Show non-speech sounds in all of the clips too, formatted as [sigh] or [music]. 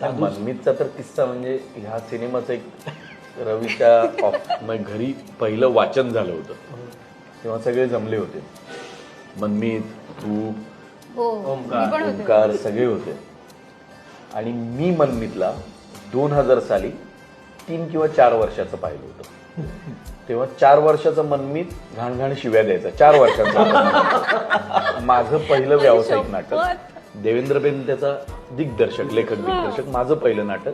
मनमीतचा तर किस्सा म्हणजे ह्या सिनेमाचं एक रवीच्या ऑफ म्हणजे घरी पहिलं वाचन झालं होतं. तेव्हा सगळे जमले होते. मनमीत तू हो होते. ओंकार सगळे होते. आणि मी मनमीतला दोन हजार साली तीन किंवा चार वर्षाचं पाहिलं होतं. तेव्हा चार वर्षाचं मनमीत घाण घाण शिव्या द्यायचा. चार वर्षाचं. [laughs] माझं पहिलं व्यावसायिक नाटक. देवेंद्रबेन त्याचा दिग्दर्शक लेखक दिग्दर्शक माझं पहिलं नाटक.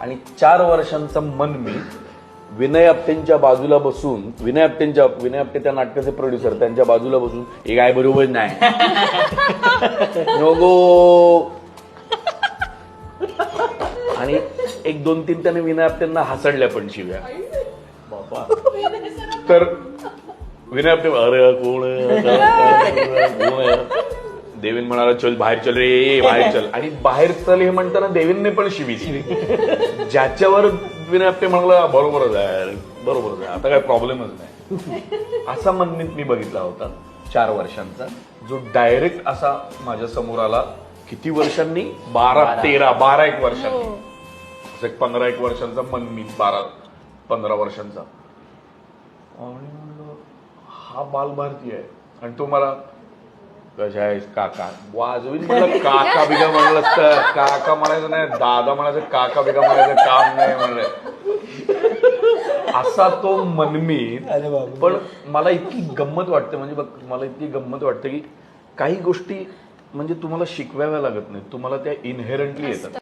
आणि चार वर्षांचा मनमीत विनय आपटेंच्या बाजूला बसून विनय आपटेंच्या विनय आपटे त्या नाटकाचे प्रोड्युसर त्यांच्या बाजूला बसून हे काय बरोबर नाही. [laughs] नको. आणि एक दोन तीन त्याने विनय आपटेंना हसडल्या पण शिव्या. बाबा तर विनय आपटे अरे कोण? [laughs] देवेन म्हणाला चल बाहेर चल रे बाहेर चल. आणि बाहेर चल हे म्हणताना देवेनने पण शिवी दिली ज्याच्यावर विनय आपटे म्हणाला बरोबरच आहे बरोबरच आहे आता काय प्रॉब्लेमच नाही. असा मनमीत मी बघितला होता चार वर्षांचा जो डायरेक्ट असा माझ्यासमोर आला किती वर्षांनी? बारा तेरा बारा एक वर्षांनी. असं एक पंधरा एक वर्षांचा मनमीत बारा पंधरा वर्षांचा. हा बालभारती आहे. आणि तो मला कशा आहेस? काका. वाजवीन म्हणलं काका बिगा म्हणलं असतं काका म्हणायचं नाही दादा म्हणायचं काका बिगा म्हणायचं काम नाही म्हणलं असा तो बाबा. पण मला इतकी गंमत वाटते म्हणजे बघ मला इतकी गंमत वाटते की काही गोष्टी म्हणजे तुम्हाला शिकवाव्या लागत नाही तुम्हाला त्या इनहेरंटली येतात.